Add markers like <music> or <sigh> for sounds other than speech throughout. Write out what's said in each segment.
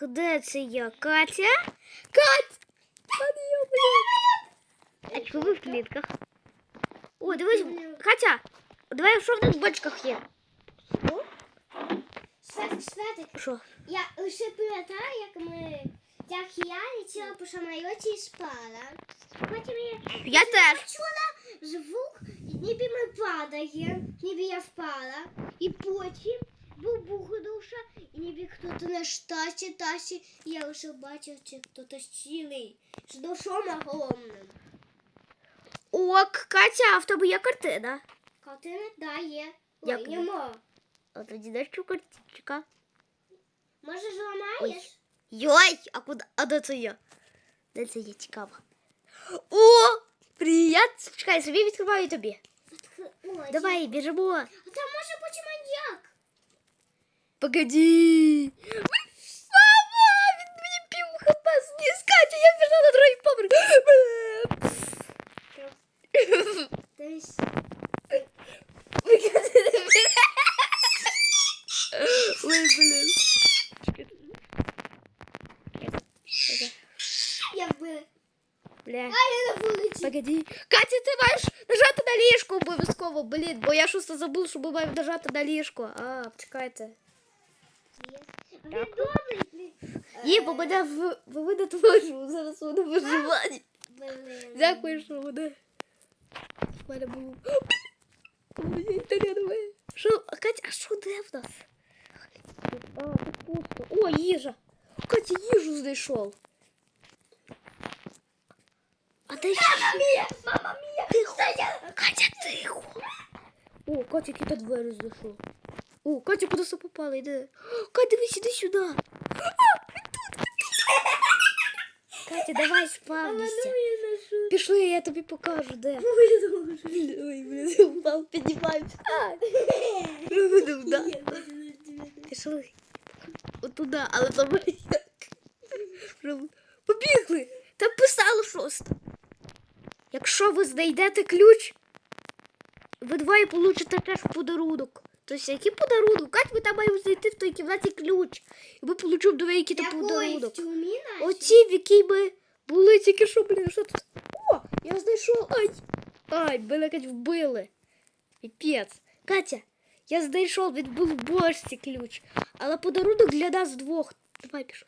де це я? Катя? Кать! Катя, я, блін. А чому ви в клітках? О, дивись, Катя, давай що в нас в бочках є? Святик, святик. Що? Я лише пам'ятаю, як ми, як я летіла по самоліті і спала. Потім я Я теж. чула звук, ніби ми падає, ніби я впала. І потім був бух душа, і ніби хтось наш тачі, тачі. І я лише бачив, чи хтось цілий з душом огромним. Ок, Катя, а в тебе є картина? Картина дає. Ой, Дякую. нема. А тоді що картинчика. Може, зламаєш? Йой, а куди? А де це я? Де це я цікаво? О! Привіт! Чекай, собі відкриваю тобі. Ой, Давай, біжимо. А там може бути маньяк. Погоди. Мама, він мені пів хп зніс. Катя, я біжу на другий поверх. Десь. Ой, блин. Я би. Бля. А я на вулиці. Погоди. Катя, ти маєш нажати на ліжко обов'язково, блін, бо я щось забув, що ми маємо нажати на ліжко. А, чекайте. Бо мене в мене твоju, зараз виживання. Блин. Дякую, що мене. В мене було. У мене інтернет. Що, Катя, а що де в нас? А, тут пусто. О, їжа. Катя, їжу знайшов. А де ще? Мама мія! Тихо. Катя, тихо. О, Катя, який то двері знайшов. О, Катя, куди все попала? Йди. <gasps> Катя, дивись, іди сюди. <laughs> Катя, давай спавнися. Пішли, я тобі покажу, де. Ой, блін, упав, піднімаємося. А, робимо, да. Пішли. От туди, але там як. Побігли. Там писало шосте. Якщо ви знайдете ключ, ви двоє получите теж подарунок. Тобто, який подарунок? Кать, ми там маємо знайти в той кімнаті ключ. І ми получимо двоє який то подарунок. Оці, в якій ми були тільки що, блін, що тут? О, я знайшов. Ай! Ай, мене Кать вбили. Піпець. Катя, я знайшов, він був в бочці ключ. Але подарунок для нас двох. Давай пішли.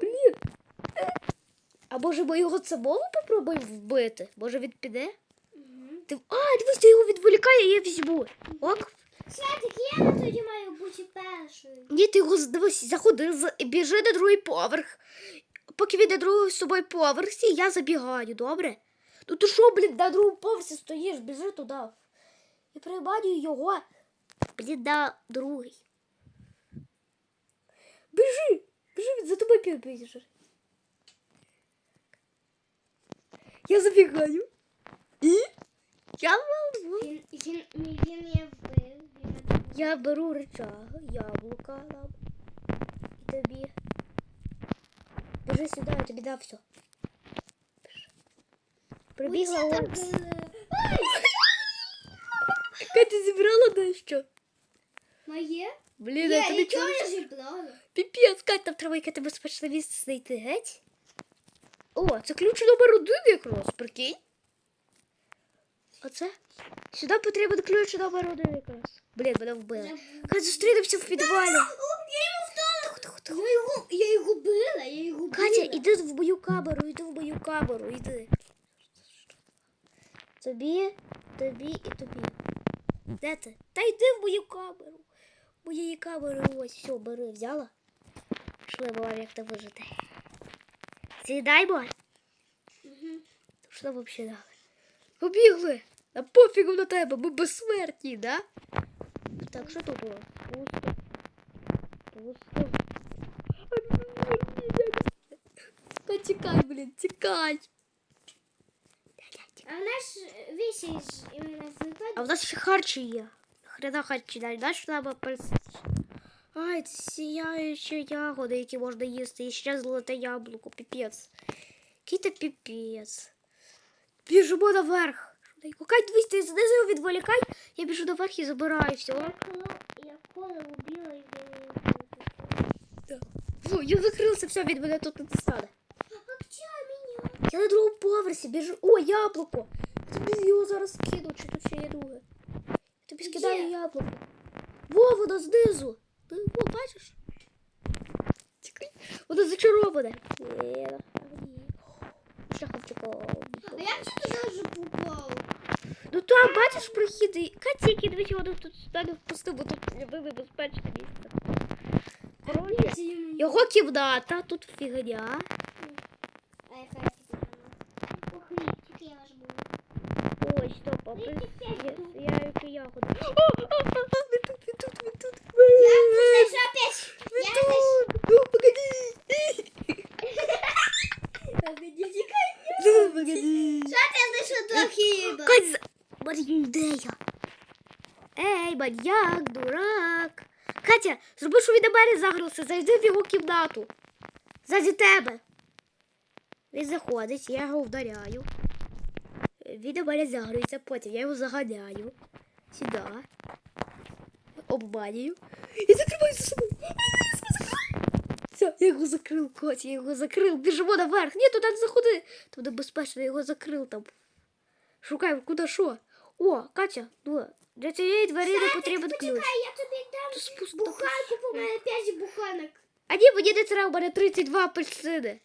Блін. А може ми його самому попробуємо вбити? Може він піде? Ти... А, дивись, ти його відволікає, я візьму. Ок. Святик, я на тоді маю бути першою. Ні, ти його дивись, заходи, біжи на другий поверх. Поки він на другий з собою поверсі, я забігаю, добре? Ну ти що, блін, на другому поверсі стоїш, біжи туди. І прибадю його. Блін, на другий. Біжи! Біжи, він за тобою біжи. Я забігаю. І я вам Він, він, він, він я вбив. Він Я беру рычаг, яблука нам. І тобі. Біжи сюди, я тобі дав все. Прибігла е, Катя зібрала дещо. Моє? Блін, я тобі нічого не зібрала. Піпець, Кать, там треба яке безпечне місце знайти, геть? О, це ключ номер один якраз, прикинь. Оце? Сюди потрібен ключ номер один якраз. Блін, мене вбили. Кать, зустрінемося в підвалі. Я його, я його била, я його била. Катя, іди в мою камеру, іди в мою камеру, іди. Тобі, тобі і тобі. Де ти? Та йди в мою камеру. Моєї камери ось, все, бери, взяла. Пішли, бо як то вижити. Сідай. Мгм. Що взагалі дали? Побігли! А пофігу на тебе, ми безсмертні, да? Так, що тут було? Пусто. Пусто. Та тікай, блін, тікай. А в нас вісі ж іменно звикати. А в нас ще харчі є. Хрена харчі дай, знаєш, треба перс... Ай, це сіяючі ягоди, які можна їсти. І ще золоте яблуко, піпець. Який то піпець. Біжимо наверх. Дай кукай, дивись, ти знизу відволікай, я біжу до верху і забираю все. Я коло убила і Так. Фу, я закрилася, все, від мене тут не достане. Я на другому поверсі біжу. О, яблуко! Я тобі його зараз кину, чи тут ще є друге. Я тобі скидаю яблуко. Во, воно знизу. Ти о, бачиш? Тікай. Воно зачароване. Ні. Шаховчико. А як це ти зараз попав? Ну там, бачиш, прохід. які двічі воно тут сюди не впустив, бо тут не небезпечне місце. Коротше, його кімната, тут фігня. А яка Ох, нітик я аж був. Ой, стоп, а Ну, ви- і тепер я, я яку ягоду. О, о, о, о, ви тут, ви тут, ви тут. Я це що опять? Ви Я це тут. Ну, погоди. Ну, погоди. Що ти знайшов до хіба? Кать, за- Марія, ідея. Ей, дурак. Катя, зроби, що на мене загрився, зайди в його кімнату. Ззаді тебе. Він заходить, я його вдаряю. Він на мене загрується, потім я його заганяю. Сюди. Обманюю. І закриваю за собою. Все, я його закрив, Катя, я його закрив. Біжимо наверх. Ні, туди не заходи. Туди безпечно, я його закрив там. Шукаємо, куди що. О, Катя, ну, для цієї двері не потрібен ключ. Почекай, я тобі дам буханку, по мене 5 буханок. А ні, мені не треба, у мене 32 апельсини.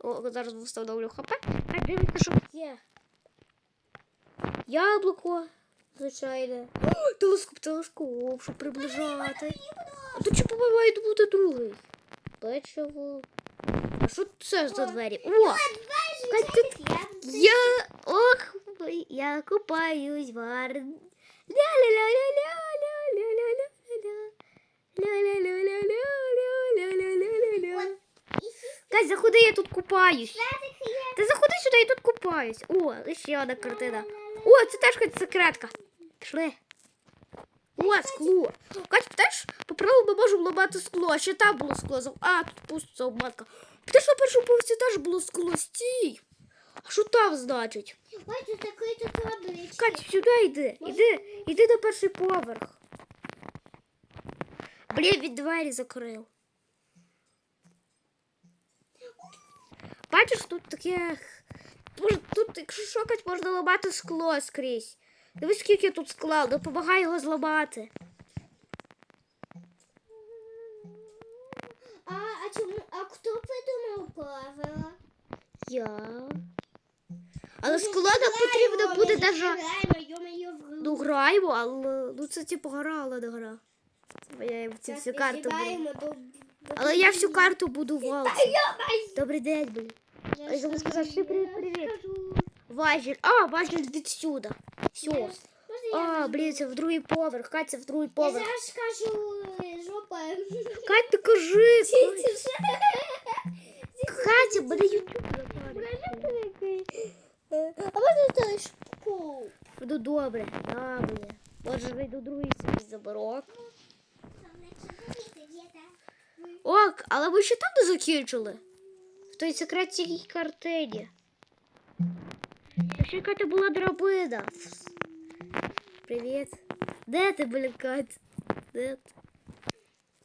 О, зараз встановлю хп. А дивіться, що є. Яблуко, звичайне. О, <gasps> телескоп, телескоп, щоб приближати. А чи по-моєму має бути другий? Печиво. А що це за двері? О! купаюсь в ар... Кась, заходи, я тут купаюсь. Та заходи сюди, я тут купаюсь. О, ще одна картина. О, це теж хоч секретка. Пішли. О, скло. Кать, теж по правилу ми ламати скло, ще там було скло. А, тут пусто обманка. Ти на першому повсі теж було скло, стій. Там значить? Ой, такий тут водички. Кать, сюди йди. Іди, іди на перший поверх. Блін, він двері закрив. Бачиш, тут таке. Тут, якщо шокать, можна ламати скло скрізь. Дивись, скільки я тут скла, допомагай його зламати. А, а чому? А хто придумав правила? Я. Скло потрібно буде даже. Ну, граємо, але ну це типу гра, але не гра. Я ці всю карту буду. Але я всю карту будувала. Добрий день, блін. А я забув сказати, що привіт, привіт. Важіль. А, важіль відсюди. Все. А, блін, це в другий поверх. Катя в другий Я поверх. зараз скажу е, жопа. Кать, ти кажи. Катя, мене ютуб. А можна теж пол? Ну добре, добре. Може зайду другий свій заборок. Ок, але ми ще там не закінчили. В той секретній картині. Ще яка була драбина. Привіт. Де ти, блін, Катя? Де ти?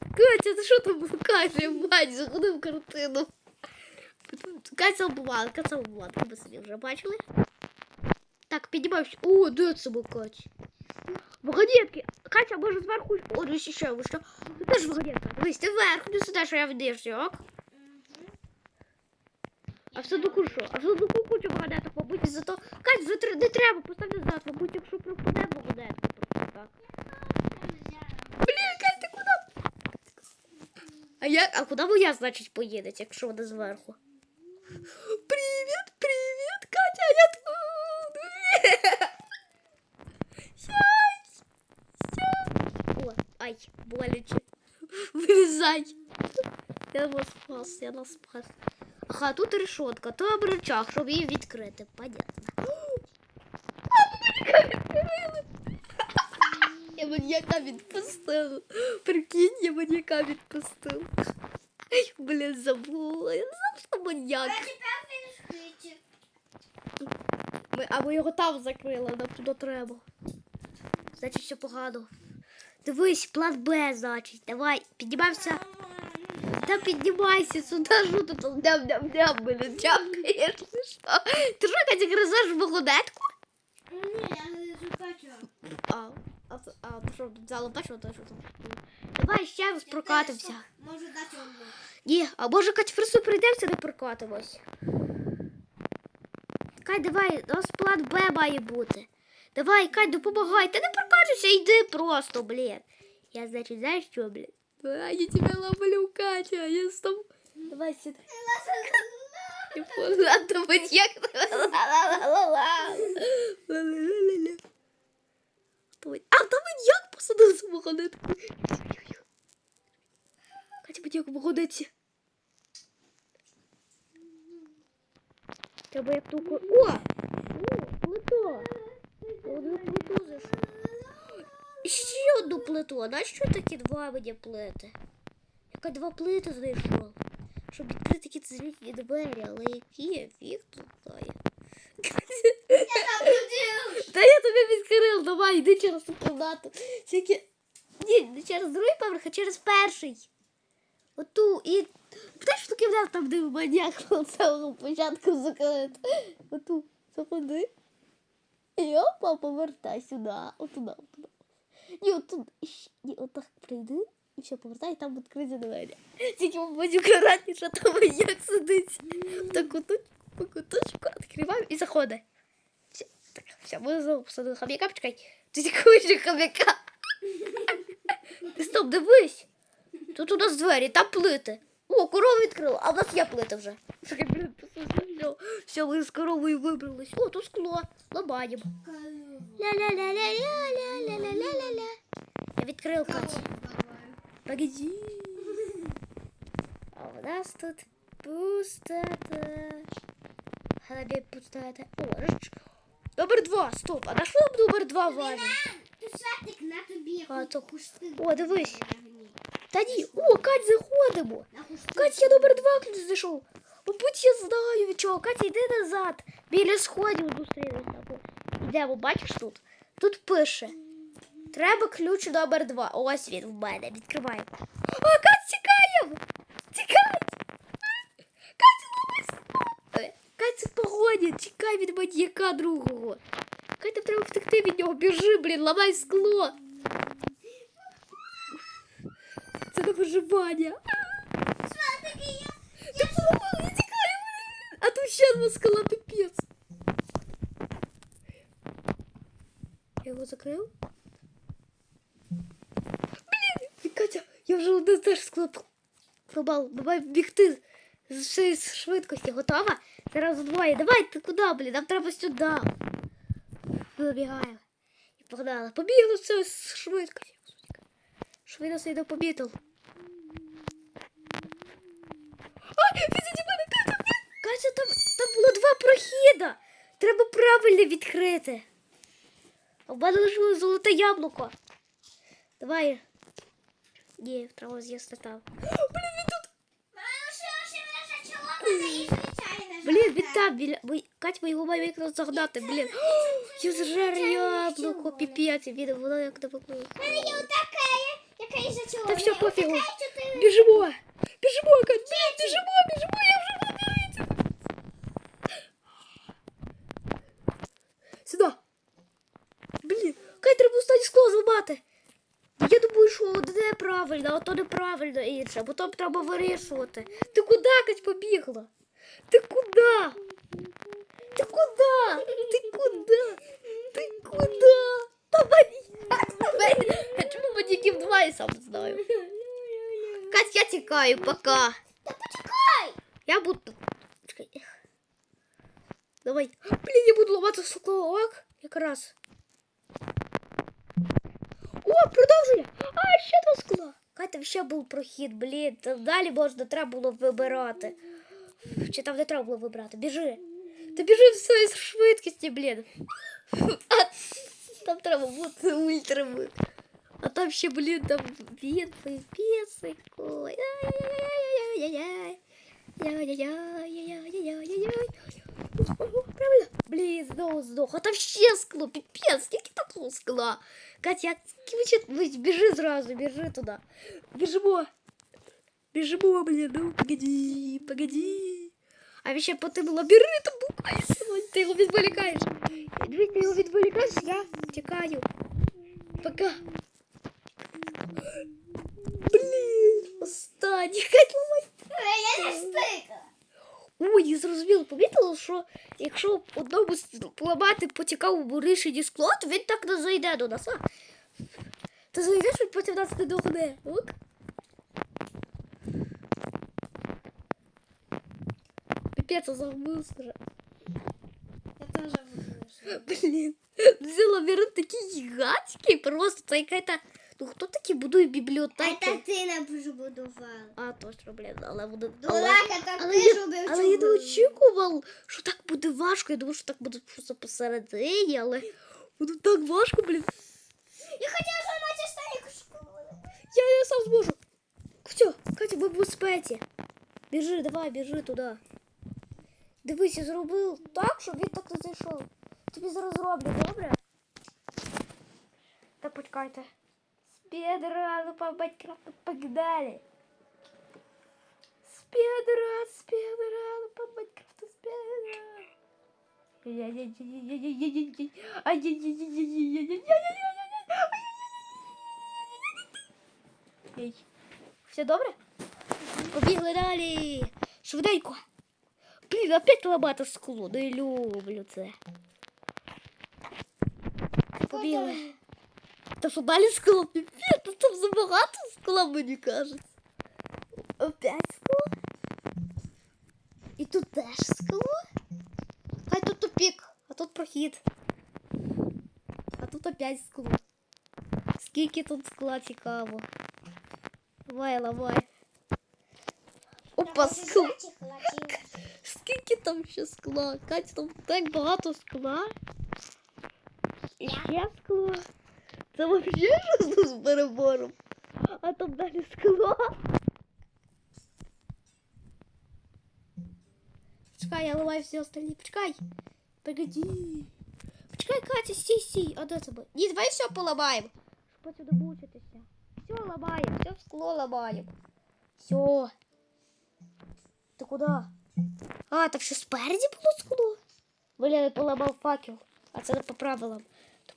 Катя, ти що там каже, мать, заходи в картину. Катя обман, Катя обман. Ви собі вже бачили? Так, піднімаємося. О, де це був Катя? Вагонетки. Катя, може зверху. О, дивись ще, ви що? Ти теж вагонетка. Дивись, ти вверх, не сюди, що я вдився, ок? А в садоку що? А в садоку куча вагонеток, мабуть, зато... Кать, вже тр- не треба, постав назад, мабуть, якщо пропаде вагонетка, просто так. Блін, Кать, ти куди? А я, а куди моя, значить, поїде, якщо вона зверху? Привіт, привіт, Катя, я тут. О, ай, боляче. Вилізай. Я вас спас, я нас спас. Ага, тут решетка, то обручах, щоб її відкрити, понятно. Я маньяка відпустила. Прикинь, я маньяка відпустила. Блін, забула. Я знала, що маньяк. Ми, а ми його там закрили, нам туди треба. Значить, все погано. Дивись, план Б, значить. Давай, піднімаємося. Та піднімайся сюди, що ти там дям-дям-дям, блін, дямкаєш, ти що? Ти що, Катя, гризеш вагонетку? Ні, я не качав. А, а, а ти що, взяла бачила, то що там? Давай ще раз прокатимося. Можу дати одну. Ні, а може просто прийдемося не прокатимось. Кать, давай, у нас план Б має бути. Давай, Кать, допомагай. Та не прокатуйся, йди просто, блін. Я, значить, знаєш що, блін? Давай, я тебе ловлю, Катя, я з тобою. Давай сюди. Не позаду як. А, там як посадив за вагонетку. Катя, будь-як вагонеці. Треба як ту... О! О, плита! Одну плиту зайшов. Ще одну плиту. А на що такі два мені плити? Яка два плити знайшов? Щоб відкрити якісь злітні двері, але які фіг тут знає. Та я тобі відкрив, давай, йди через ту кімнату. Тільки ні, не через другий поверх, а через перший. Оту і. Знаєш, ту кімнату там, де маньяк на самому початку закрит. Оту, заходи. І опа, повертай сюди. Отуда, отуда. Ні, отуда. Ні, отак прийди. І все, повертай, там відкриті двері. Тільки мабуть, акуратніше, що там маньяк сидить. Так куточку, по куточку, відкриваємо і заходить. Все, так, все, ми знову посадили хом'яка, почекай. Ти тільки хом'яка. <laughs> Стоп, дивись. Тут у нас двері, там плити. О, корову відкрила, а в нас є плити вже. Чекай, блін, послухай, все, все, ми з коровою вибрались. О, тут скло, ламаємо. Ля-ля-ля-ля-ля-ля-ля-ля-ля-ля. Я відкрив Катя. Погоди. А у нас тут пустота. Хабі пустота. О, рич. Номер два, стоп. А на що нам номер два важен? Ти шатик на тобі. А, то- пусти. О, дивись. Та ні. О, Кать, заходимо. Кать, я номер два ключ знайшов. Мабуть, я знаю від чого. Катя, йди назад. Біля сходів зустрілися. Йдемо, бачиш тут? Тут пише. Треба ключ номер два. Ось він в мене. Відкриваємо. О, Кать, тікаємо! Тікай! Катя! Катя погоні, тікай від маньяка другого. Катя, треба втекти від нього. Біжи, блін, ламай скло. Це на виживання. Ти поломала, я блін. А тут ще одна скала пипець. Я його закрив? Блін, Катя, я вже одне теж скло пробав. Давай бігти з всієї швидкості. Готова? Зараз двоє. Давай, ти куди, блін? Нам треба сюди. Вибігаємо. І погнали. Побігли все з швидкості. Швидко йде помітив. Ай, він заді мене, Катя, Катя, там, там було два прохіда. Треба правильно відкрити. А в мене лишилось золоте яблуко. Давай. Ні, треба з'їсти там. Блін, він тут. Блін, він там. Біля... Кать, ми його маємо якраз загнати, блін. Я зжер яблуко, піпець, він воно як не поклало. Мене є отаке, яке і за. Та все, пофігу. Біжимо! Біжимо, біжимо, я вже вибігається. Сюди. Блін, Кать, треба останнє скло зламати. Я думаю, що одне правильно, а то неправильно інше, бо там треба вирішувати. Ти куди, Кать, побігла? Ти куди? Ти куди? Ти куди? Ти куди? Та! А чому маньяків два, я сам знаю. Кать, я тікаю, пока. Та почекай. Я буду. Чекай. Давай. Блін, я буду ламати скло, ок? Якраз. Продовжує! А, ще два скла. Кать, там ще був прохід, блін. Далі можна треба було вибирати. Чи там не треба було вибирати? Біжи. Та біжи все із швидкості, блін. Там треба бути ультрами. А там ще, блін, там він, пісик. Ой. Правильно? Блін, знову здох. А там ще скло, піпець, скільки там скла? Катя, як скільки ви біжи зразу, біжи туди. Біжимо. Біжимо, блін, ну погоди, погоди. А ще потрібно лабіринт букайся, ти його відволікаєш. Дивись, ти його відволікаєш, я тікаю. Пока. Блін, останній. Катя, ламай. Я не встигла. Ой, я зрозуміла, помітила, що якщо одному с- поламати по цікавому рішенні скло, то він так не зайде до нас. А? Ти зайдеш, він потім нас не догоне. Ок? Піпець, я загубився вже. Я теж вийшла. Блін, цей лабіринт такий гігантський, просто це яка-то... Ну хто такі будує бібліотеки? Це ти не побудувала. А, точно, блін, але буде... Але... Дурака, там Але ти я, робив але я не очікував, що так буде важко. Я думав, що так буде просто посередині, але буде так важко, блін. Я хотіла зламати останню школу. Я, я сам зможу. Все, Катя, ви в безпеці. Біжи, давай, біжи туди. Дивись, я зробив так, щоб він так не зайшов. Тобі зараз зроблю, добре? Та почекайте. Спідран по Майнкрафту погнали. Спідран, спідран по Майнкрафту, спідран. Ай-яй-яй-яй-яй-яй-яй-яй. Ей. Все добре? Побігли далі. Швиденько. Блін, опять ламати скло. Не люблю це. Побігли. Та що далі скло? Та там забагато скла, мені кажеться. Опять скло. І тут теж скло. Хай тут тупік, а тут прохід. А тут опять скло. Скільки тут скла цікаво. Давай, ламай. Опа, скло. <laughs> Скільки там ще скла? Катя, там так багато скла. І ще скло. Це взагалі щось з перебором. А там далі скло. Почекай, я ламаю всі остальні. Почекай. Погоди. Почекай, Катя, стій, стій. А де тебе? Ні, давай все поламаємо. Щоб потім домучитися. Все ламаємо, все в скло ламаємо. Все. Ти куди? А, так що спереді було скло? Бля, я поламав факел. А це не по правилам.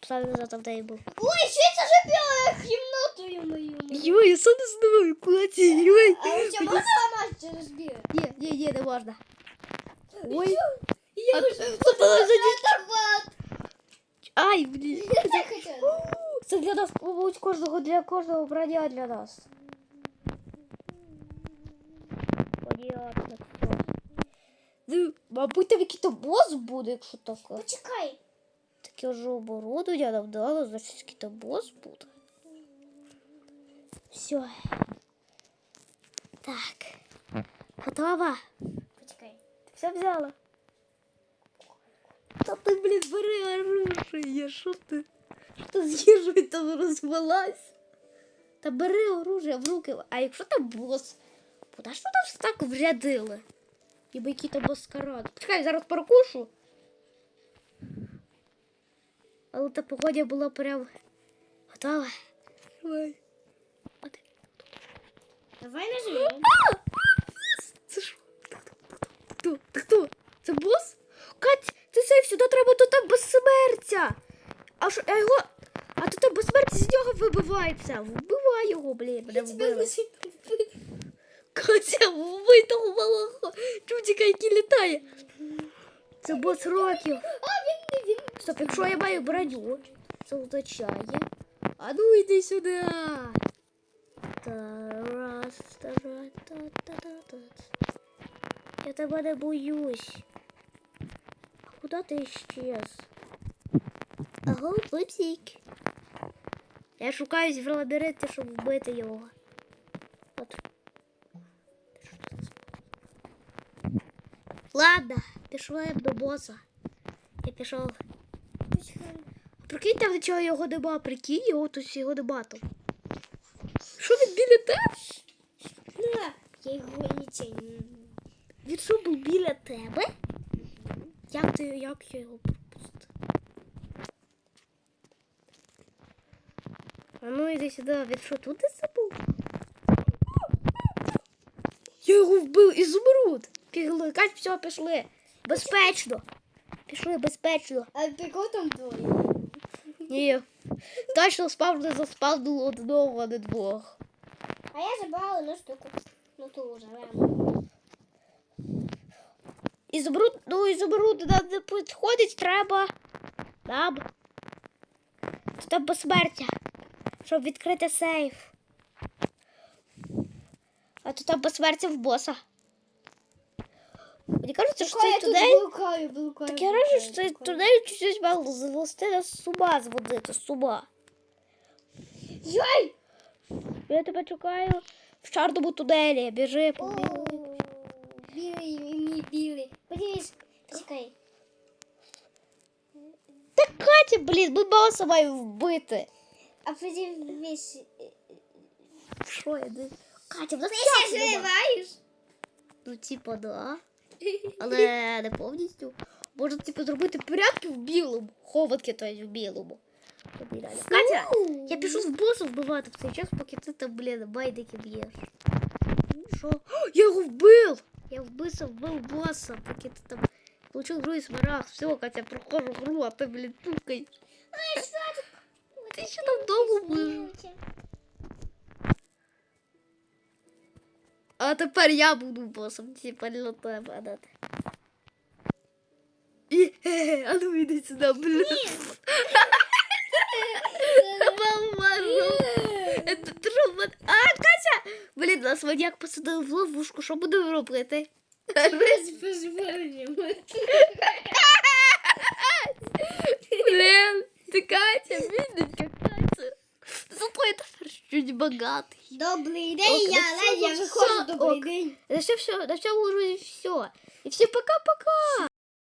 То писали назад там, де я був. Ой, що це за біла кімнатою мою? Йой, я сам не знаю, куди ці, йой. А у тебе можна ламати через біла? Ні, ні, ні, не можна. Ой. Я вже ти. Ай, блін. Я так хотіла. Це для нас, мабуть, кожного для кожного брання для нас. Понятно. Ну, мабуть, там який-то бос буде, якщо так. Почекай. Таке вже оборудовання нам дали, значить який-то бос буде. Все. Так. Готова? Почекай. Ти все взяла? Та ти, блін, бери оружие, що ти? Що ти з їжею там розвелась? Та бери оружие в руки. А якщо там бос? Куди ж туди все так врядили? Ніби який то маскарад. Почекай, зараз перекушу. Але та погода була прям готова. Давай. Давай нажмем. Це що? Хто? Ти хто? Це бос? Кать, ти сейф сюди треба, то там безсмертя. А що, а його... А то там безсмертя з нього вибивається. Вбивай його, блін, мене вбили. Катя, вбий того малого чудика, який літає. Це бос років. А, він не він. Стоп, якщо я маю броню, це означає. А ну йди сюди. Тарас, тарас, та та та та Я тебе не боюсь. А куди ти щез? Аго, пупсик. Я шукаюсь в лабіринті, щоб вбити його. От. Ладно, пішла я до боса. Я пішов. Прикинь, там нічого його нема, прикинь, його тут його там. Що він біля тебе? На, я його не тяну. Він що був біля тебе? Як ти як я його пропустив? А ну іди сюди, він що тут і забув? Я його вбив ізумруд. Пігли, Кать, все, пішли. Безпечно. Пішли безпечно. А ти кого там двоє? Ні. Точно спав не заспавнило одного, а не двох. А я забрала одну штуку. Ну ту вже, реально. Ізумруд, ну ізумруд нам не підходить, треба. Нам. Там безсмертя. Щоб відкрити сейф. А тут там безсмертя в боса. Мені кажеться, що Яка цей я тут тунель. блукаю, блукаю. Так я кажу, що цей тунель чуть-чуть мав звести нас з ума зводити, з ума. Йой! Я тебе чекаю в чорному тунелі. Біжи, О, побігли. білий, і мій білий. Подивись, почекай. Та Катя, блін, ми боса маємо вбити. А подивись. Що я не... Катя, в нас Ти часу ще нема. живаєш? Ну, типа, да. Але не повністю. Можна, типу, зробити порядки в білому. Хованки, то в білому. Катя, я пішу з боса вбивати в цей час, поки ти там, блін, байдики б'єш. Що? Я його вбив! Я вбився, вбив боса, поки ти там получив другий смарагд. Все, Катя, проходжу гру, а ти, блін, тукаєш. Ти ще там довго будеш. тепер я буду босом, типа для тебе, а не ти. І, <laughs> е, а ну іди сюди, блін. <laughs> Мама, Это труба. А, Катя! Блін, нас маньяк посадив в ловушку, що будемо робити? Без позволення. <laughs> Блін, ти Катя, бідненька Катя. Зато я Щось багатий. Добрий день, я Леся, виходжу, добрий день. На все, все, на все уже все. І всім пока-пока.